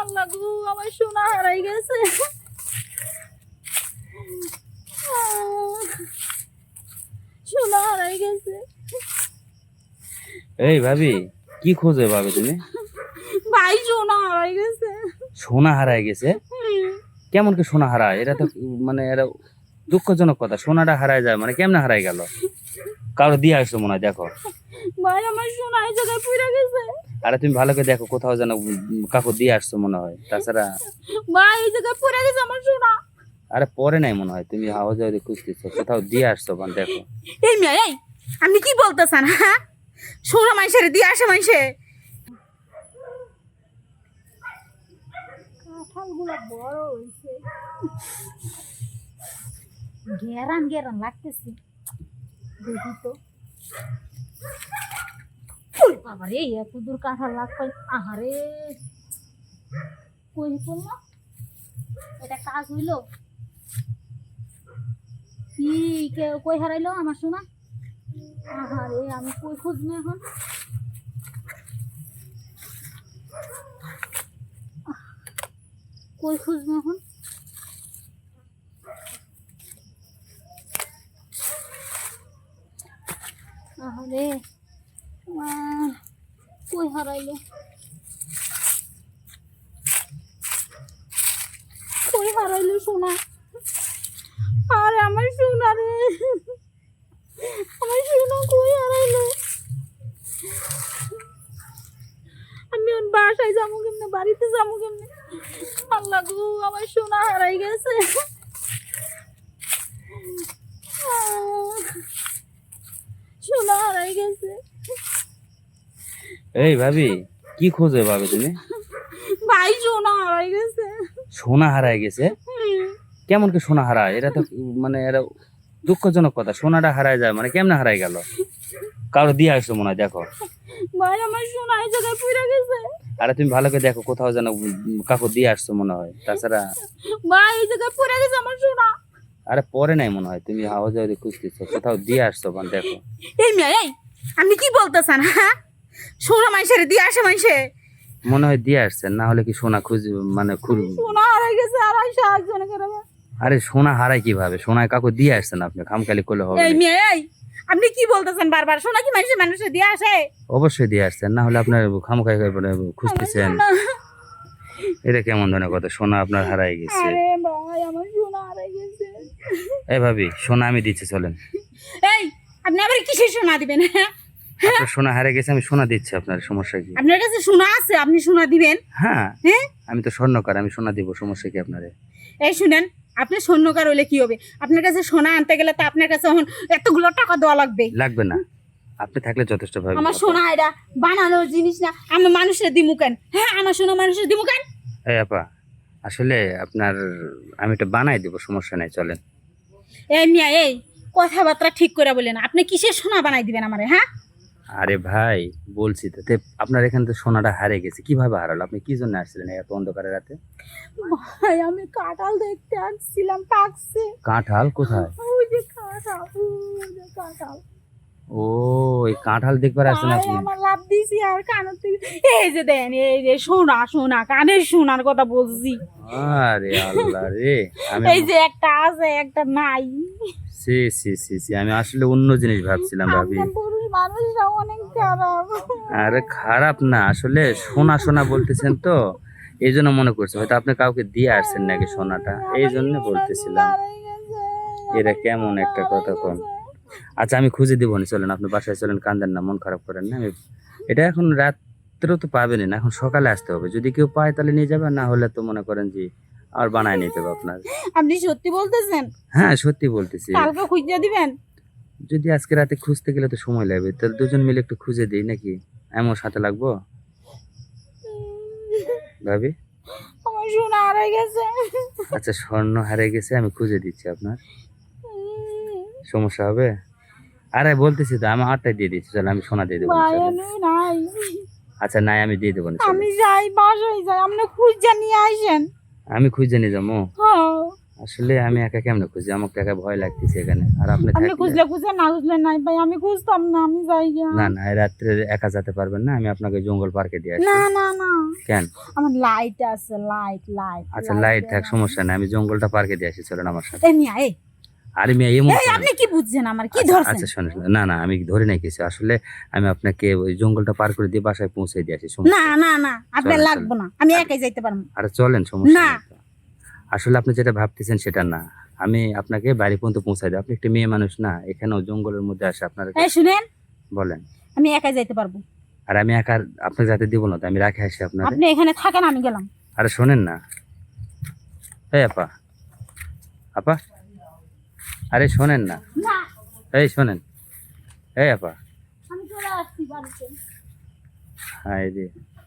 আল্লাহ গো আমার সোনা হারাই গেছে। সোনা হারাই গেছে। এই ভাবি কি খোঁজে ভাবি তুমি? ভাই সোনা হারাই গেছে। সোনা হারায় গেছে? কেমন কি সোনা হারায়? এটা তো মানে এটা দুঃখজনক কথা সোনাটা হারায় যায় মানে কেমনে হারাই গেল? কারও দিয়ে আসছো মনে হয় দেখো। ভাই আমার সোনা এই জায়গায় পুড়ে গেছে। আরে তুমি ভালো করে দেখো কোথাও যেন কাকু দিয়ে আসছো মনে হয়। তাছাড়া ভাই এই জায়গায় পুড়ে গেছে আমার সোনা। আরে পরে নাই মনে হয় তুমি হাওয়া যাওয়া খুঁজতেছ কোথাও দিয়ে আসছো মানে দেখো। এই মেয়ে এই আপনি কি বলতেছেন হ্যাঁ? সোনা মাইসের দিয়ে আসে মাইসে। কাঁঠালগুলো বড় হয়েছে গেরান গেরান লাগতেছে। দেখি তো। বাবা রে এত দূর কাঁঠাল লাগবে আহারে। কই করলাম এটা কাজ হইল? কি কই হারাইলো আমার সোনা? আহারে আমি কই খুঁজবো এখন? আহ, কই খুঁজবো এখন? আহারে কই হারাইলো? কই হারাইলো সোনা? আরে আমার সোনা রে। আমার সোনা কই হারাইলো? আমি ওর বাসায় যাব কেমনে? বাড়িতে যাব কেমনে? আল্লাহ গো, আমার সোনা হারাই গেছে। হারাই গেছে। এই ভাবি কি খোঁজে ভাবি তুমি? ভাই সোনা হারাই গেছে। সোনা হারায় গেছে? কেমন কি সোনা হারায়? এটা তো মানে এটা দুঃখজনক কথা। সোনাটা হারায় যায় মানে কেমনে হারায় গেল? কারও দিয়ে আসছো মনে হয় দেখো। ভাই আমার সোনা এই জায়গায় পুড়ে গেছে। আরে তুমি ভালো করে দেখো কোথাও যেন কাকু দিয়ে আসছো মনে হয়। তাছাড়া ভাই এই জায়গায় পুড়ে গেছে আমার সোনা। আরে পরে নাই মনে হয় তুমি হাওয়া যাওয়া দিয়ে খুঁজতেছো কোথাও দিয়ে আসছো মানে দেখো। এই মেয়ে এই আপনি কি বলতেছেন হ্যাঁ? সোনা মাইসের দিয়ে আসে মাইসে মনে হয় দিয়ে আসছেন না হলে কি সোনা খুঁজ মানে খুঁজ সোনা হারাই গেছে আর আই সাহায্য না করে আরে সোনা হারায় কীভাবে? সোনায় কাকু দিয়ে আসছেন আপনি খামখালি করলে হবে এই। মেয়ে এই আপনি কি বলতেছেন বারবার? সোনা কি মানুষের মানুষের দিয়ে আসে? অবশ্যই দিয়ে আসছেন না হলে আপনার খামখাই করে খুঁজতেছেন। এটা কেমন ধরনের কথা? সোনা আপনার হারাই গেছে। আরে ভাই আমার গেছে এই ভাবি সোনা আমি দিচ্ছি চলেন। এই আপনি আবার কিসের সোনা দিবেন? হ্যাঁ? আপনার সোনা হারিয়ে গেছে আমি সোনা দিচ্ছি আপনার সমস্যা কি? আপনার কাছে সোনা আছে আপনি সোনা দিবেন? হ্যাঁ হ্যাঁ? আমি তো স্বর্ণকার আমি সোনা দিব সমস্যা কি আপনারে? এই শুনেন আপনি স্বর্ণকার হইলে কি হবে? আপনার কাছে সোনা আনতে গেলে তো আপনার কাছে এখন এতগুলো টাকা দেওয়া লাগবে। লাগবে না। আপনি থাকলে যথেষ্ট ভাবি। আমার সোনা এটা বানানোর জিনিস না আমি মানুষের দিমু কেন? হ্যাঁ আমার সোনা মানুষের দিমু কেন? এই আপা আসলে আপনার আমি এটা বানাই দেবো সমস্যা নাই চলেন। এই মিয়া এই কথাবার্তা ঠিক করে বলেন আপনি কিসের সোনা বানাই দিবেন আমারে হ্যাঁ? আরে ভাই বলছি তো আপনার এখানে তো সোনাটা হারিয়ে গেছে কীভাবে হারালো? আপনি কি জন্য আসছিলেন এত অন্ধকারের রাতে? ভাই আমি কাঁঠাল দেখতে আসছিলাম পাকছে। কাঁঠাল কোথায়? ওই যে কাঁঠাল ওই যে কাঁঠাল। ও এই কাঁঠাল দেখবার আসছেন ভাই, আপনি আমার লাভ দিছি আর কানের থেকে এই যে দেন এই যে সোনা সোনা কানের সোনার কথা বলছি। আরে আল্লাহ রে আমি এই যে একটা আছে একটা নাই। সি সি সি সি আমি আসলে অন্য জিনিস ভাবছিলাম ভাবি। মানুষরা অনেক খারাপ। আরে খারাপ না আসলে সোনা সোনা বলতেছেন তো এই জন্য মনে করছে হয়তো আপনি কাউকে দিয়ে আসছেন নাকি সোনাটা এই জন্য বলতেছিলাম। এটা কেমন একটা কথা কোন। আচ্ছা আমি খুঁজে দিব না চলেন আপনি বাসায় চলেন কান্দেন না মন খারাপ করেন না এটা এখন রাত্রেও তো পাবেন না এখন সকালে আসতে হবে। যদি কেউ পায় তাহলে নিয়ে যাবে না হলে তো মনে করেন যে আর বানায় নিতে হবে আপনার। আপনি সত্যি বলতেছেন? হ্যাঁ সত্যি বলতেছি। কালকে খুঁজে দিবেন? যদি আজকে রাতে খুঁজতে গেলে তো সময় লাগবে তাহলে দুজন মিলে একটু খুঁজে দিই নাকি? এমন সাথে লাগবো? ভাবি? আমার সোনা হারাই গেছে। আচ্ছা স্বর্ণ হারিয়ে গেছে আমি খুঁজে দিচ্ছি আপনার। সমস্যা হবে? আরে বলতেছি তো আমি আটটায় দিয়ে দিচ্ছি চলো আমি সোনা দিয়ে দেবো আচ্ছা নাই আমি দিয়ে দেবো না, আমি যাই বাসায় যাই আপনি খুঁজে নিয়ে আসেন। আমি খুঁজে নিয়ে যাব? হ্যাঁ। আসলে আমি একা কেমনে খুঁজি? আমাকে একা ভয় লাগতেছে এখানে। আর আপনি আপনি খুঁজলে খুঁজে না খুঁজলে নাই ভাই আমি খুঁজতাম না আমি যাই গিয়া। না না রাত্রে একা যেতে পারবেন না আমি আপনাকে জঙ্গল পার্কে দিয়ে আসি না না না। কেন? আমার লাইট আছে লাইট লাইট আচ্ছা লাইট থাক সমস্যা নেই আমি জঙ্গলটা পার্কে দিয়ে আসি চলেন আমার সাথে। এই মিয়া এই। আরে মেয়ে এমন এই করেন। আপনি কি বুঝছেন আমার? কি আচ্ছা, ধরছেন? আচ্ছা শোনেন। না না আমি ধরে নাই কিছু। আসলে আমি আপনাকে ওই জঙ্গলটা পার করে দিয়ে বাসায় পৌঁছে দিয়ে আসি না না না আপনার লাগবে না আমি একাই যাইতে পারব। আরে চলেন সমস্যা না। আসলে আপনি যেটা ভাবতেছেন সেটা না। আমি আপনাকে বাড়ি পর্যন্ত পৌঁছাই দেবো। আপনি একটা মেয়ে মানুষ না এখানেও জঙ্গলের মধ্যে আসে আপনার এই শুনেন। বলেন। আমি একাই যাইতে পারব। আর আমি একা আপনাকে যাতে দিব না তো আমি রাখে আসি আপনার। আপনি এখানে থাকেন আমি গেলাম। আরে শোনেন না। এই আপা। আপা? আরে শোনেন না। এই শোনেন। এই আপা। আমি চলে আসছি বাড়িতে। হায় রে।